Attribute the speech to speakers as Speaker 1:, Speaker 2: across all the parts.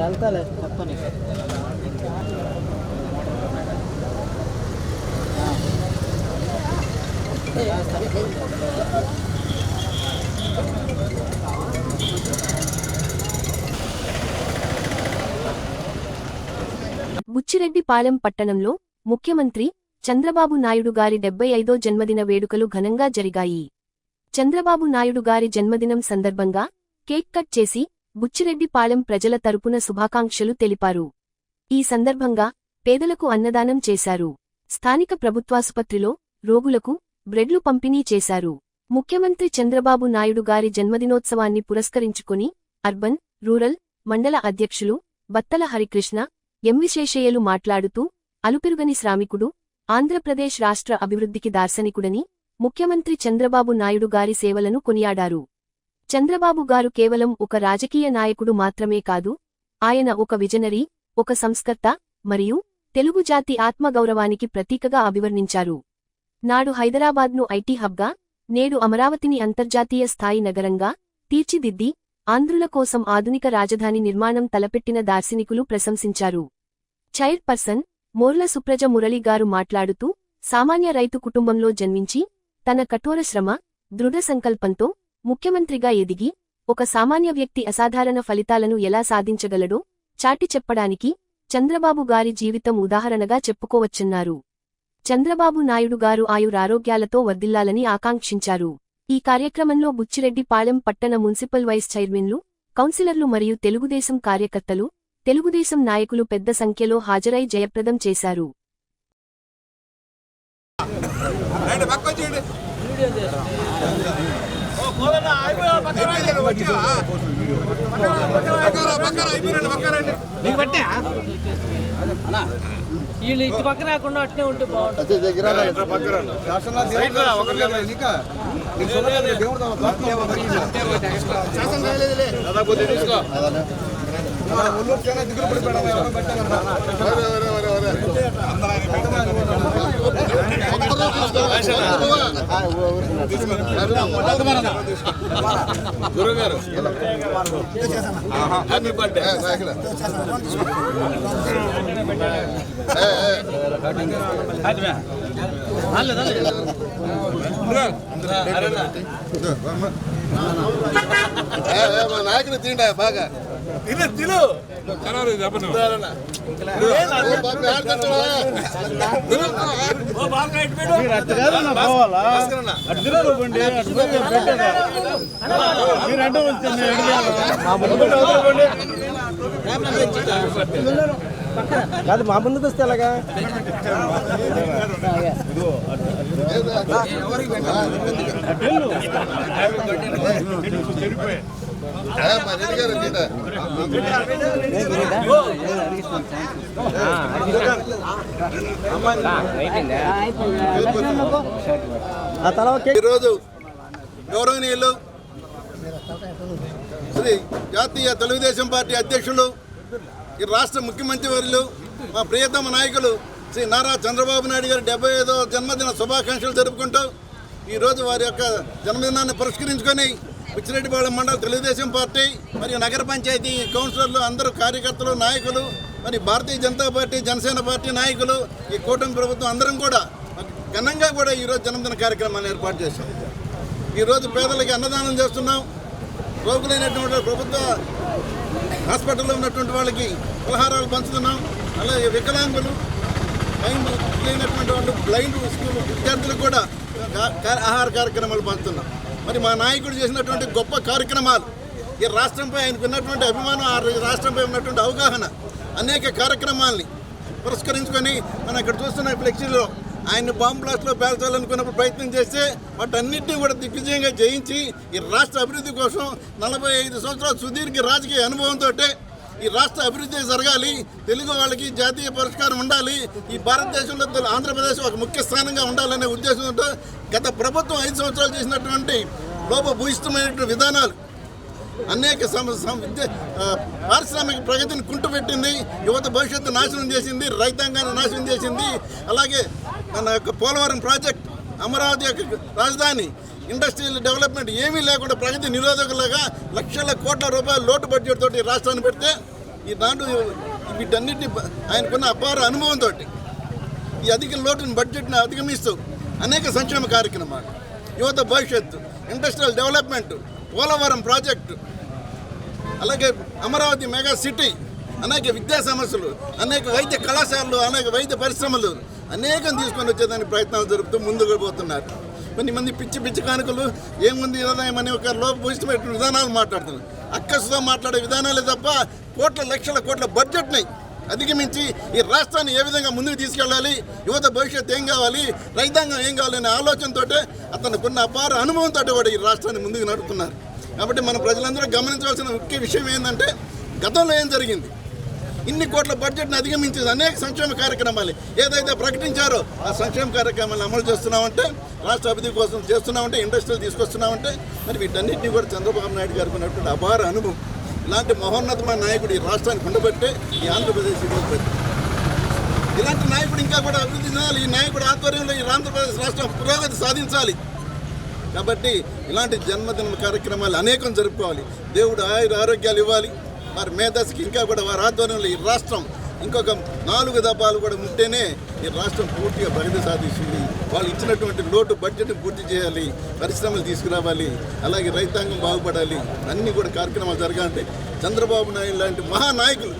Speaker 1: వెళ్తాలే చెప్పని
Speaker 2: బుచ్చిరెడ్డిపాలెం పట్టణంలో ముఖ్యమంత్రి చంద్రబాబు నాయుడు గారి డెబ్బై ఐదో జన్మదిన వేడుకలు ఘనంగా జరిగాయి. చంద్రబాబు నాయుడు గారి జన్మదినం సందర్భంగా కేక్ కట్ చేసి బుచ్చిరెడ్డిపాళెం ప్రజల తరపున శుభాకాంక్షలు తెలిపారు. ఈ సందర్భంగా పేదలకు అన్నదానం చేశారు. స్థానిక ప్రభుత్వాసుపత్రిలో రోగులకు బ్రెడ్లు పంపిణీ చేశారు. ముఖ్యమంత్రి చంద్రబాబు నాయుడు గారి జన్మదినోత్సవాన్ని పురస్కరించుకుని అర్బన్ రూరల్ మండల అధ్యక్షులు బత్తల హరికృష్ణ ఎంవిశేషయ్యలు మాట్లాడుతూ అలుపెరుగని శ్రామికుడు ఆంధ్రప్రదేశ్ రాష్ట్ర అభివృద్ధికి దార్శనికుడని ముఖ్యమంత్రి చంద్రబాబు నాయుడు గారి సేవలను కొనియాడారు. చంద్రబాబు గారు కేవలం ఒక రాజకీయ నాయకుడు మాత్రమే కాదు ఆయన ఒక విజనరీ ఒక సంస్కర్త మరియు తెలుగు జాతి ఆత్మగౌరవానికి ప్రతీకగా అభివర్ణించారు. నాడు హైదరాబాద్ను ఐటీ హబ్గా నేడు అమరావతిని అంతర్జాతీయ స్థాయి నగరంగా తీర్చిదిద్ది ఆంధ్రుల కోసం ఆధునిక రాజధాని నిర్మాణం తలపెట్టిన దార్శనికులు ప్రశంసించారు. చైర్పర్సన్ మోర్ల సుప్రజ మురళి గారు మాట్లాడుతూ సామాన్య రైతు కుటుంబంలో జన్మించి తన కఠోర శ్రమ దృఢ సంకల్పంతో ముఖ్యమంత్రిగా ఎదిగి ఒక సామాన్య వ్యక్తి అసాధారణ ఫలితాలను ఎలా సాధించగలడో చాటి చెప్పడానికి చంద్రబాబు గారి జీవితం ఉదాహరణగా చెప్పుకోవచ్చున్నారు. చంద్రబాబు నాయుడు గారు ఆయురారోగ్యాలతో వర్దిల్లాలని ఆకాంక్షించారు. ఈ కార్యక్రమంలో బుచ్చిరెడ్డిపాలెం పట్టణ మున్సిపల్ వైస్ చైర్మన్లు కౌన్సిలర్లు మరియు తెలుగుదేశం కార్యకర్తలు తెలుగుదేశం నాయకులు పెద్ద సంఖ్యలో హాజరై జయప్రదం చేశారు.
Speaker 1: వీళ్ళు ఇటు పక్కన రాకుండా అట్నే ఉంటే బాగుంటుంది
Speaker 3: గురుగారు హ్యాపీ బర్త్డే మా నాయకుని తిండా బాగా. తిన తిను.
Speaker 1: కాదు మా ముందుకు వస్తే ఎలాగా
Speaker 3: మా ఈరోజు గౌరవనీయులు శ్రీ జాతీయ తెలుగుదేశం పార్టీ అధ్యక్షులు ఈ రాష్ట్ర ముఖ్యమంత్రి వర్యులు మా ప్రియతమ నాయకులు శ్రీ నారా చంద్రబాబు నాయుడు గారి డెబ్బై ఐదో జన్మదిన శుభాకాంక్షలు జరుపుకుంటూ ఈరోజు వారి యొక్క జన్మదినాన్ని పురస్కరించుకొని పిచ్చిరెడ్డిపాళెం మండల తెలుగుదేశం పార్టీ మరియు నగర పంచాయతీ కౌన్సిలర్లు అందరూ కార్యకర్తలు నాయకులు మరి భారతీయ జనతా పార్టీ జనసేన పార్టీ నాయకులు ఈ కూటమి ప్రభుత్వం అందరం కూడా ఘనంగా కూడా ఈరోజు జన్మదిన కార్యక్రమాన్ని ఏర్పాటు చేశాం. ఈరోజు పేదలకి అన్నదానం చేస్తున్నాం. రోగులైనటువంటి ప్రభుత్వ హాస్పిటల్లో ఉన్నటువంటి వాళ్ళకి పలహారాలు పంచుతున్నాం. అలాగే వికలాంగులు బ్లైండ్ లేనటువంటి వాళ్ళు బ్లైండ్ స్కూల్ విద్యార్థులకు కూడా ఆహార కార్యక్రమాలు పంచుతున్నాం. మరి మా నాయకుడు చేసినటువంటి గొప్ప కార్యక్రమాలు ఈ రాష్ట్రంపై ఆయనకు ఉన్నటువంటి అభిమానం ఆ రాష్ట్రంపై ఉన్నటువంటి అవగాహన అనేక కార్యక్రమాల్ని పురస్కరించుకొని మనం ఇక్కడ చూస్తున్న ఫ్లెక్సీలో ఆయన్ని బాంబ్ బ్లాస్ట్లో పేల్చాలనుకున్నప్పుడు ప్రయత్నం చేస్తే వాటన్నిటిని కూడా దిగ్విజయంగా జయించి ఈ రాష్ట్ర అభివృద్ధి కోసం నలభై ఐదు సంవత్సరాల సుదీర్ఘ రాజకీయ అనుభవంతో ఈ రాష్ట్ర అభివృద్ధి జరగాలి తెలుగు వాళ్ళకి జాతీయ పురస్కారం ఉండాలి ఈ భారతదేశంలో ఆంధ్రప్రదేశ్ ఒక ముఖ్య స్థానంగా ఉండాలనే ఉద్దేశంతో గత ప్రభుత్వం ఐదు సంవత్సరాలు చేసినటువంటి లోపభూయిష్టమైనటువంటి విధానాలు అనేక పారిశ్రామిక ప్రగతిని కుంటుపెట్టింది యువత భవిష్యత్తు నాశనం చేసింది రైతాంగాన్ని నాశనం చేసింది. అలాగే మన యొక్క పోలవరం ప్రాజెక్ట్ అమరావతి యొక్క రాజధాని ఇండస్ట్రియల్ డెవలప్మెంట్ ఏమీ లేకుండా ప్రగతి నిరోధకులాగా లక్షల కోట్ల రూపాయల లోటు బడ్జెట్ తోటి రాష్ట్రాన్ని పెడితే ఈనాడు వీటన్నిటిని ఆయనకున్న అపార అనుభవంతో ఈ అధిక లోటుని బడ్జెట్ని అధిగమిస్తూ అనేక సంక్షేమ కార్యక్రమాలు యువత భవిష్యత్తు ఇండస్ట్రియల్ డెవలప్మెంట్ పోలవరం ప్రాజెక్టు అలాగే అమరావతి మెగా సిటీ అనేక విద్యా సమస్యలు అనేక వైద్య కళాశాలలు అనేక వైద్య పరిశ్రమలు అనేకం తీసుకొని వచ్చేదానికి ప్రయత్నాలు జరుపుతూ ముందుకు పోతున్నారు. కొన్ని మంది పిచ్చి పిచ్చి కానుకలు ఏముంది విధానం ఒక లోపభూషితమైన విధానాలు మాట్లాడుతున్నారు. అక్కసుతో మాట్లాడే విధానాలే తప్ప కోట్ల లక్షల కోట్ల బడ్జెట్ని అధిగమించి ఈ రాష్ట్రాన్ని ఏ విధంగా ముందుకు తీసుకెళ్ళాలి యువత భవిష్యత్తు ఏం కావాలి రైతాంగం ఏం కావాలనే ఆలోచనతో అతనుకున్న అపార అనుభవంతో కూడా ఈ రాష్ట్రాన్ని ముందుకు నడుపుతున్నారు. కాబట్టి మన ప్రజలందరూ గమనించవలసిన ముఖ్య విషయం ఏంటంటే గతంలో ఏం జరిగింది? ఇన్ని కోట్ల బడ్జెట్ని అధిగమించి అనేక సంక్షేమ కార్యక్రమాలు ఏదైతే ప్రకటించారో ఆ సంక్షేమ కార్యక్రమాలను అమలు చేస్తున్నామంటే రాష్ట్ర అభివృద్ధి కోసం చేస్తున్నామంటే ఇండస్ట్రీలు తీసుకొస్తున్నామంటే మరి వీటన్నిటిని కూడా చంద్రబాబు నాయుడు గారికి ఉన్నటువంటి అపార అనుభవం. ఇలాంటి మహోన్నతమైన నాయకుడు ఈ రాష్ట్రానికి ఉండబట్టే ఈ ఆంధ్రప్రదేశ్ ఇలాంటి నాయకుడు ఇంకా కూడా అభివృద్ధి చెందాలి. ఈ నాయకుడు ఆధ్వర్యంలో ఈ ఆంధ్రప్రదేశ్ రాష్ట్రం పురోగతి సాధించాలి. కాబట్టి ఇలాంటి జన్మదిన కార్యక్రమాలు అనేకం జరుపుకోవాలి. దేవుడు ఆయుర ఆరోగ్యాలు ఇవ్వాలి. వారి మేధస్కి ఇంకా కూడా వారి ఆధ్వర్యంలో ఈ రాష్ట్రం ఇంకొక నాలుగు దఫాలు కూడా ఉంటేనే ఈ రాష్ట్రం పూర్తిగా ప్రగతి సాధిస్తుంది. వాళ్ళు ఇచ్చినటువంటి లోటు బడ్జెట్ని పూర్తి చేయాలి పరిశ్రమలు తీసుకురావాలి అలాగే రైతాంగం బాగుపడాలి అన్నీ కూడా కార్యక్రమాలు జరగాలంటే చంద్రబాబు నాయుడు లాంటి మహానాయకులు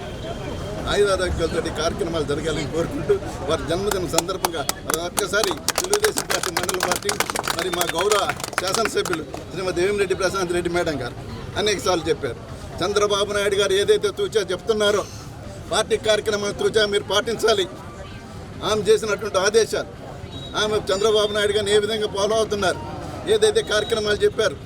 Speaker 3: ఆయుధారోగ్యాలతో కార్యక్రమాలు జరగాలని కోరుకుంటూ వారి జన్మదిన సందర్భంగా ఒక్కసారి తెలుగుదేశం పార్టీ మండల పార్టీ మరి మా గౌరవ శాసనసభ్యులు శ్రీమతి వేమిరెడ్డి ప్రశాంత్ రెడ్డి మేడం గారు అనేకసార్లు చెప్పారు. చంద్రబాబు నాయుడు గారు ఏదైతే తూచా చెప్తున్నారో పార్టీ కార్యక్రమాలు తూచా మీరు పాటించాలి. ఆమె చేసినటువంటి ఆదేశాలు. ఆమె చంద్రబాబు నాయుడు గారిని ఏ విధంగా ఫాలో అవుతున్నారు? ఏదైతే కార్యక్రమాలు చెప్పారు?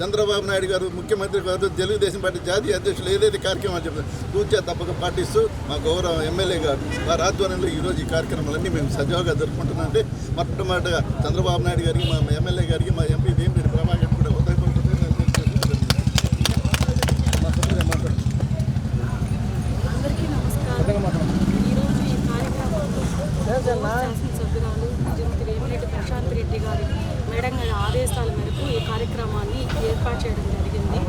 Speaker 3: చంద్రబాబు నాయుడు గారు ముఖ్యమంత్రి గారు తెలుగుదేశం పార్టీ జాతీయ అధ్యక్షులు ఏదైతే కార్యక్రమాలు చెప్పారు పూర్తిగా తప్పక పాటిస్తూ మా గౌరవ ఎమ్మెల్యే గారు వారి ఆధ్వర్యంలో ఈరోజు ఈ కార్యక్రమాలన్నీ మేము సజావుగా జరుపుకుంటున్నామంటే మొట్టమొదటిగా చంద్రబాబు నాయుడు గారికి మా ఎమ్మెల్యే గారికి మా ఎంపీ వేమిరెడ్డి ప్రభాకర్ కూడా హృదయపూర్వకంగా
Speaker 4: అందరికీ నమస్కారం ఈరోజు ఈ కార్యక్రమంలో శాసనసభ్యురాలు శ్రీమతి వేమిరెడ్డి ప్రశాంత్ రెడ్డి గారి మేడం గారి ఆదేశాల మేరకు ఈ కార్యక్రమాన్ని ఏర్పాటు చేయడం జరిగింది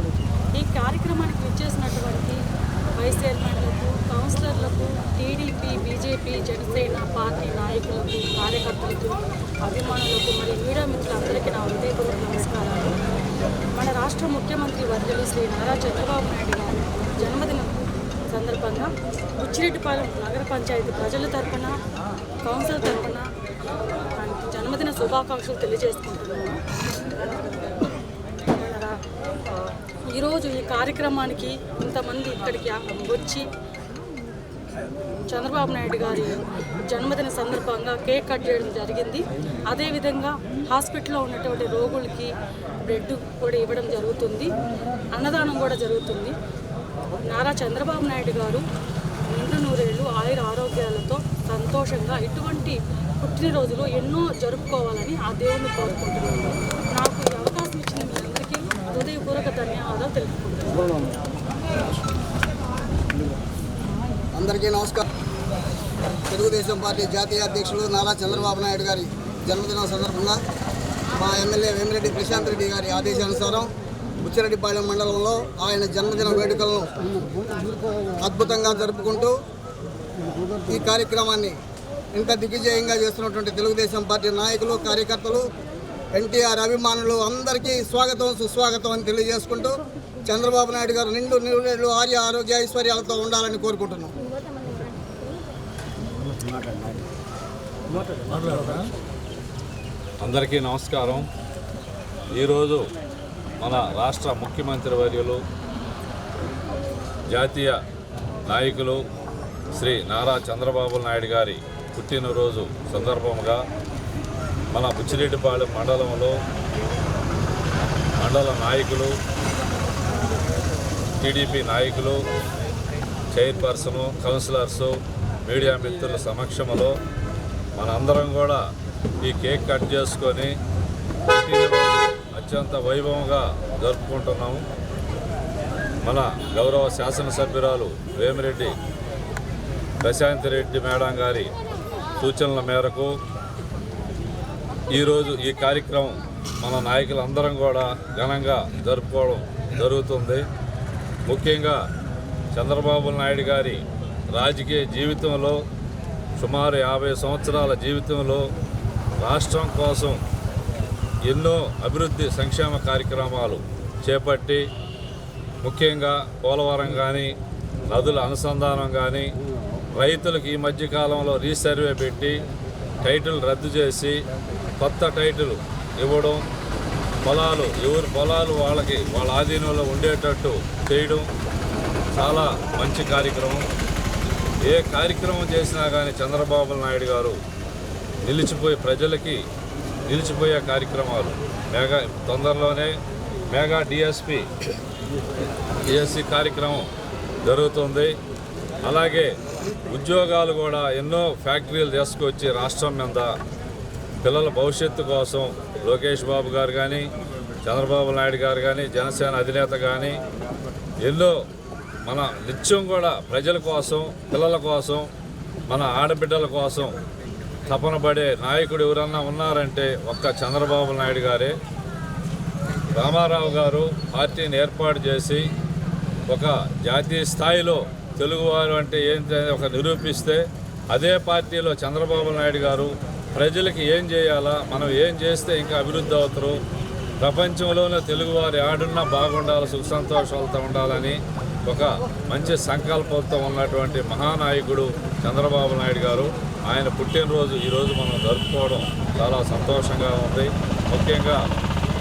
Speaker 4: ఈ కార్యక్రమానికి విచ్చేసినటువంటి వైస్ చైర్మన్లకు కౌన్సిలర్లకు టీడీపీ టీడీపీ జనసేన పార్టీ నాయకులకు కార్యకర్తలకు అభిమానులకు మరియు మీడియా మిత్రులందరికీ నా హృదయపూర్వక నమస్కారాలు. మన రాష్ట్ర ముఖ్యమంత్రి వర్యులు శ్రీ నారా చంద్రబాబు నాయుడు గారి జన్మదినం సందర్భంగా బుచ్చిరెడ్డిపాలెం నగర పంచాయతీ ప్రజల తరఫున కౌన్సిల్ తరఫున జన్మదిన శుభాకాంక్షలు తెలియజేసుకుంటున్నాను. ఈరోజు ఈ కార్యక్రమానికి ఇంతమంది ఇక్కడికి వచ్చి చంద్రబాబు నాయుడు గారి జన్మదిన సందర్భంగా కేక్ కట్ చేయడం జరిగింది. అదేవిధంగా హాస్పిటల్లో ఉన్నటువంటి రోగులకి బ్రెడ్ కూడా ఇవ్వడం జరుగుతుంది. అన్నదానం కూడా జరుగుతుంది. నారా చంద్రబాబు నాయుడు గారు నిండు నూరేళ్ళు ఆయుర ఆరోగ్యాలతో సంతోషంగా ఇటువంటి పుట్టినరోజులు ఎన్నో జరుపుకోవాలని ఆ దేవుని కోరుకుంటున్నాను. నాకు ఈ అవకాశం ఇచ్చిన మీ అందరికీ హృదయపూర్వక ధన్యవాదాలు తెలుపుకుంటున్నాను.
Speaker 5: అందరికీ నమస్కారం. తెలుగుదేశం పార్టీ జాతీయ అధ్యక్షులు నారా చంద్రబాబు నాయుడు గారి జన్మదినం సందర్భంగా మా ఎమ్మెల్యే వేమిరెడ్డి ప్రశాంత్ రెడ్డి గారి ఆదేశానుసారం బుచ్చిరెడ్డిపాలెం మండలంలో ఆయన జన్మదిన వేడుకలను అద్భుతంగా జరుపుకుంటూ ఈ కార్యక్రమాన్ని ఇంత దిగ్విజయంగా చేస్తున్నటువంటి తెలుగుదేశం పార్టీ నాయకులు కార్యకర్తలు ఎన్టీఆర్ అభిమానులు అందరికీ స్వాగతం సుస్వాగతం అని తెలియజేసుకుంటూ చంద్రబాబు నాయుడు గారు నిండు నిరుడు ఆర్య ఆరోగ్య ఐశ్వర్యాలతో ఉండాలని కోరుకుంటున్నాం.
Speaker 6: అందరికీ నమస్కారం. ఈరోజు మన రాష్ట్ర ముఖ్యమంత్రి వర్యులు జాతీయ నాయకులు శ్రీ నారా చంద్రబాబు నాయుడు గారి పుట్టినరోజు సందర్భంగా మన బుచ్చిరెడ్డిపాలెం మండలంలో మండల నాయకులు టీడీపీ నాయకులు చైర్పర్సను కౌన్సిలర్సు మీడియా మిత్రుల సమక్షంలో మనందరం కూడా ఈ కేక్ కట్ చేసుకొని అత్యంత వైభవంగా జరుపుకుంటున్నాము. మన గౌరవ శాసనసభ్యురాలు వేమిరెడ్డి ప్రశాంత్ రెడ్డి మేడం గారి సూచనల మేరకు ఈరోజు ఈ కార్యక్రమం మన నాయకులందరం కూడా ఘనంగా జరుపుకోవడం జరుగుతుంది. ముఖ్యంగా చంద్రబాబు నాయుడు గారి రాజకీయ జీవితంలో సుమారు యాభై సంవత్సరాల జీవితంలో రాష్ట్రం కోసం ఎన్నో అభివృద్ధి సంక్షేమ కార్యక్రమాలు చేపట్టి ముఖ్యంగా పోలవరం కానీ నదుల అనుసంధానం కానీ రైతులకు ఈ మధ్యకాలంలో రీసర్వే పెట్టి టైటిల్ రద్దు చేసి కొత్త టైటిల్ ఇవ్వడం పొలాలు ఎవరి పొలాలు వాళ్ళకి వాళ్ళ ఆధీనంలో ఉండేటట్టు చేయడం చాలా మంచి కార్యక్రమం. ఏ కార్యక్రమం చేసినా కానీ చంద్రబాబు నాయుడు గారు నిలిచిపోయే ప్రజలకి నిలిచిపోయే కార్యక్రమాలు. మెగా తొందరలోనే మెగా డిఎస్పి డిఎస్సి కార్యక్రమం జరుగుతుంది. అలాగే ఉద్యోగాలు కూడా ఎన్నో ఫ్యాక్టరీలు తీసుకొచ్చి రాష్ట్రం మీద పిల్లల భవిష్యత్తు కోసం లోకేష్ బాబు గారు కానీ చంద్రబాబు నాయుడు గారు కానీ జనసేన అధినేత కానీ ఎన్నో మన నిత్యం కూడా ప్రజల కోసం పిల్లల కోసం మన ఆడబిడ్డల కోసం తపన పడే నాయకుడు ఎవరన్నా ఉన్నారంటే ఒక్క చంద్రబాబు నాయుడు గారే. రామారావు గారు పార్టీని ఏర్పాటు చేసి ఒక జాతీయ స్థాయిలో తెలుగువారు అంటే ఏంటి ఒక నిరూపిస్తే అదే పార్టీలో చంద్రబాబు నాయుడు గారు ప్రజలకి ఏం చేయాలా మనం ఏం చేస్తే ఇంకా అభివృద్ధి అవుతారు ప్రపంచంలోనే తెలుగువారి ఆడున్నా బాగుండాలి సుఖ సంతోషాలతో ఉండాలని ఒక మంచి సంకల్పంతో ఉన్నటువంటి మహానాయకుడు చంద్రబాబు నాయుడు గారు ఆయన పుట్టినరోజు ఈరోజు మనం జరుపుకోవడం చాలా సంతోషంగా ఉంది. ముఖ్యంగా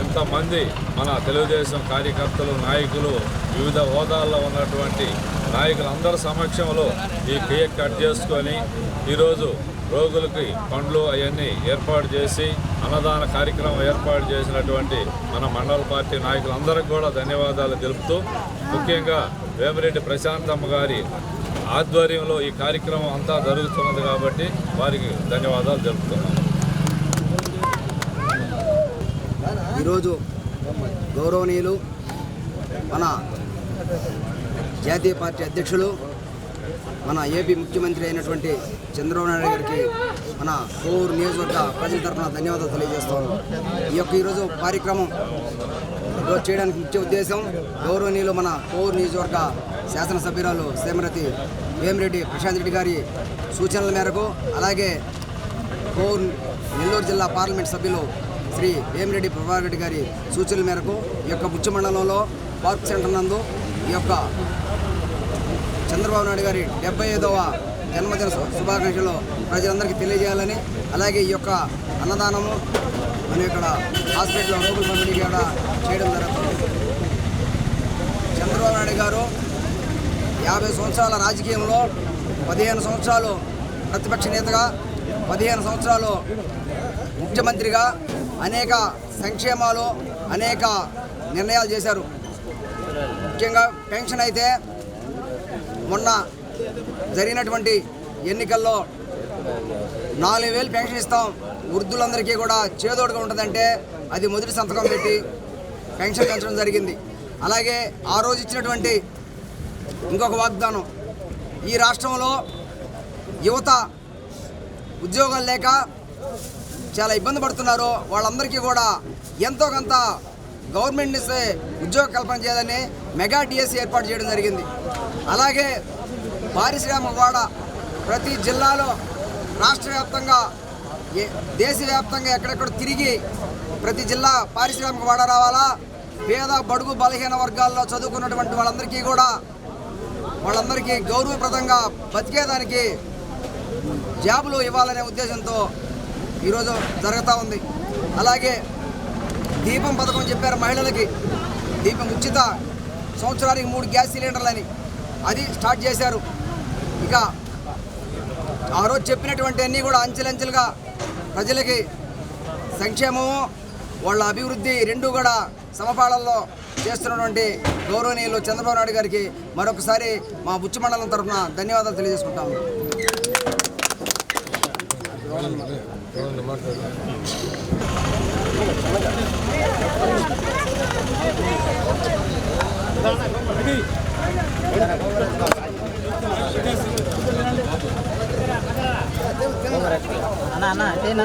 Speaker 6: ఇంతమంది మన తెలుగుదేశం కార్యకర్తలు నాయకులు వివిధ హోదాల్లో ఉన్నటువంటి నాయకులందరి సమక్షంలో ఈ కేక్ కట్ చేసుకొని ఈరోజు రోగులకి పండ్లు అవన్నీ ఏర్పాటు చేసి అన్నదాన కార్యక్రమం ఏర్పాటు చేసినటువంటి మన మండల పార్టీ నాయకులందరికీ కూడా ధన్యవాదాలు తెలుపుతూ ముఖ్యంగా వేమిరెడ్డి ప్రశాంతమ్మ గారి ఆధ్వర్యంలో ఈ కార్యక్రమం అంతా జరుగుతున్నది కాబట్టి వారికి ధన్యవాదాలు తెలుపుతున్నాను
Speaker 5: ఈరోజు గౌరవనీయులు మన జాతీయ పార్టీ అధ్యక్షులు మన ఏపీ ముఖ్యమంత్రి అయినటువంటి చంద్రబాబు నాయుడు గారికి మన కోవూరు నియోజకవర్గ ప్రజల తరఫున ధన్యవాదాలు తెలియజేస్తాను ఈ యొక్క ఈరోజు కార్యక్రమం చేయడానికి ముఖ్య ఉద్దేశం గౌరవనీయులు మన కోవూరు నియోజకవర్గ శాసనసభ్యురాలు సేమరతి వేమిరెడ్డి ప్రశాంత్ రెడ్డి గారి సూచనల మేరకు అలాగే కోవూరు నెల్లూరు జిల్లా పార్లమెంట్ సభ్యులు శ్రీ వేమిరెడ్డి ప్రభాకర్ రెడ్డి గారి సూచనల మేరకు ఈ యొక్క బుచ్చ మండలంలో పార్క్ సెంటర్ నందు ఈ యొక్క చంద్రబాబు నాయుడు గారి డెబ్బై ఐదవ జన్మదిన శుభాకాంక్షలు ప్రజలందరికీ తెలియజేయాలని అలాగే ఈ యొక్క అన్నదానము మన ఇక్కడ హాస్పిటల్లో రోగుల పంపిణీ కూడా చేయడం జరుగుతుంది. చంద్రబాబు నాయుడు గారు యాభై సంవత్సరాల రాజకీయంలో పదిహేను సంవత్సరాలు ప్రతిపక్ష నేతగా పదిహేను సంవత్సరాలు ముఖ్యమంత్రిగా అనేక సంక్షేమాలు అనేక నిర్ణయాలు చేశారు. ముఖ్యంగా పెన్షన్ అయితే మొన్న జరిగినటువంటి ఎన్నికల్లో నాలుగు వేలు పెన్షన్ ఇస్తాం. వృద్ధులందరికీ కూడా చేదోడుగా ఉంటుందంటే అది మొదటి సంతకం పెట్టి పెన్షన్ పెంచడం జరిగింది. అలాగే ఆ రోజు ఇచ్చినటువంటి ఇంకొక వాగ్దానం. ఈ రాష్ట్రంలో యువత ఉద్యోగాలు లేక చాలా ఇబ్బంది పడుతున్నారు. వాళ్ళందరికీ కూడా ఎంతో కొంత గవర్నమెంట్ ఇస్తే ఉద్యోగ కల్పన చేయాలని మెగా డిఎస్సి ఏర్పాటు చేయడం జరిగింది. అలాగే పారిశ్రామిక వాడ ప్రతి జిల్లాలో రాష్ట్ర వ్యాప్తంగా ఏ- దేశవ్యాప్తంగా ఎక్కడెక్కడ తిరిగి ప్రతి జిల్లా పారిశ్రామిక వాడ రావాలా? పేద బడుగు బలహీన వర్గాల్లో చదువుకున్నటువంటి వాళ్ళందరికీ కూడా వాళ్ళందరికీ గౌరవప్రదంగా బతికేదానికి జాబులు ఇవ్వాలనే ఉద్దేశంతో ఈరోజు జరుగుతూ ఉంది. అలాగే దీపం పథకం చెప్పారు మహిళలకి. దీపం ఉచిత సంవత్సరానికి మూడు గ్యాస్ సిలిండర్లని అది స్టార్ట్ చేశారు. ఇక ఆ రోజు చెప్పినటువంటి అన్నీ కూడా అంచెలంచెలుగా ప్రజలకి సంక్షేమము వాళ్ళ అభివృద్ధి రెండు కూడా సమపాళల్లో చేస్తున్నటువంటి గౌరవనీయులు చంద్రబాబు నాయుడు గారికి మరొకసారి మా బుచ్చి మండలం తరఫున ధన్యవాదాలు తెలియజేసుకుంటాము.
Speaker 1: అన్న అన్న అదేనా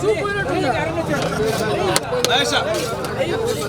Speaker 3: చూపోయినట్టు